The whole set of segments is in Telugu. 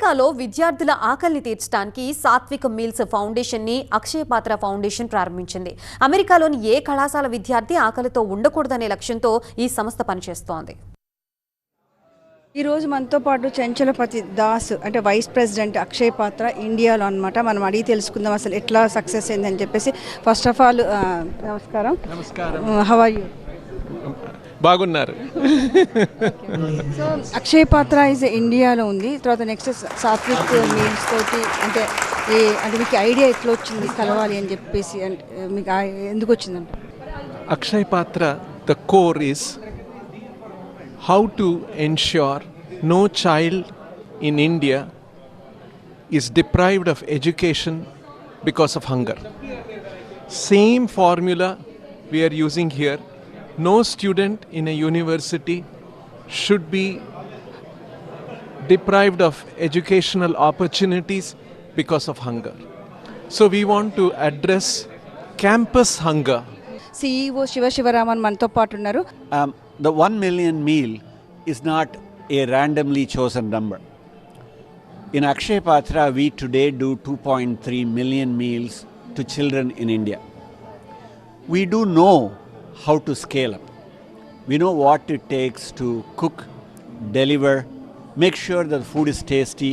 అమెరికాలో విద్యార్థుల ఆకలిని తీర్చడానికి సాత్విక మీల్స్ ఫౌండేషన్ని అక్షయ పాత్ర ఫౌండేషన్ ప్రారంభించింది. అమెరికాలోని ఏ కళాశాల విద్యార్థి ఆకలితో ఉండకూడదనే లక్ష్యంతో ఈ సంస్థ పనిచేస్తోంది. ఈ రోజు మనతో పాటు చెంచలపతి దాస్ అంటే వైస్ ప్రెసిడెంట్ అక్షయ్ పాత్ర ఇండియాలో అన్నమాట. మనం అడిగి తెలుసుకుందాం అసలు ఎట్లా సక్సెస్ అయిందని చెప్పేసి. ఫస్ట్ ఆఫ్ ఆల్ నమస్కారం. నమస్కారం. హౌ ఆర్ యూ బాగున్నారు. సో అక్షయ్ పాత్ర ఇస్ ఇండియాలో ఉంది. తర్వాత నెక్స్ట్ సాత్విక్ మీల్స్ తోటి అంటే ఏ అంటే మీకు ఐడియా ఎట్లా వచ్చింది కలవాలి అని చెప్పేసి అంటే మీకు ఎందుకు వచ్చిందంటే? Akshay Patra the core is how to ensure no child in India is deprived of education because of hunger same formula we're using here no student in a university should be deprived of educational opportunities because of hunger. So we want to address campus hunger. CEO Shiva Shivaraman manto paatunaru. Um, the 1 million meal is not a randomly chosen number. In Akshay Patra, we today do 2.3 million meals to children in India. We do know how to scale up. We know what it takes to cook, deliver, make sure that the food is tasty,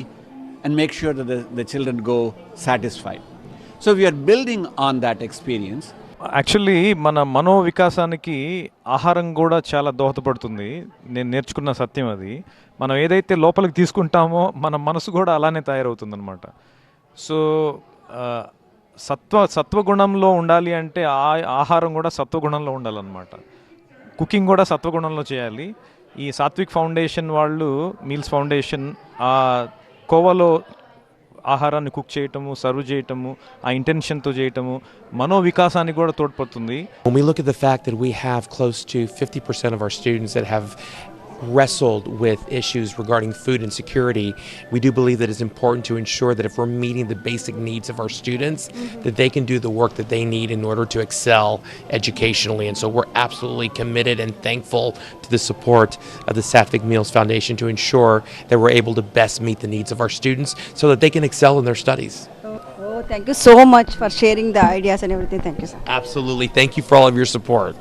and make sure that the, the children go satisfied. So, we are building on that experience. Actually మన మనో వికాసానికి ఆహారం కూడా చాలా దోహదపడుతుంది నేను నేర్చుకున్న సత్యం అది మనం ఏదైతే లోపలికి తీసుకుంటామో మన మనసు కూడా అలానే తయారవుతుందన్నమాట సో ఆ, సత్వ సత్వగుణంలో ఉండాలి అంటే ఆ ఆహారం కూడా సత్వగుణంలో ఉండాలన్నమాట. కుకింగ్ కూడా సత్వగుణంలో చేయాలి. ఈ సాత్విక్ ఫౌండేషన్ వాళ్ళు మీల్స్ ఫౌండేషన్ ఆ కోవలో ఆహారాన్ని కుక్ చేయటము సర్వ్ చేయటము ఆ ఇంటెన్షన్తో చేయటము మనో వికాసానికి కూడా తోడ్పడుతుంది. When we look at the fact that we have close to 50% of our students that have wrestled with issues regarding food insecurity, we do believe that it's important to ensure that if we're meeting the basic needs of our students, mm-hmm. that they can do the work that they need in order to excel educationally. And so we're absolutely committed and thankful to the support of the Sattvic Meals Foundation to ensure that we're able to best meet the needs of our students so that they can excel in their studies. Oh, oh thank you so much for sharing the ideas and everything. Thank you, sir. Absolutely. Thank you for all of your support.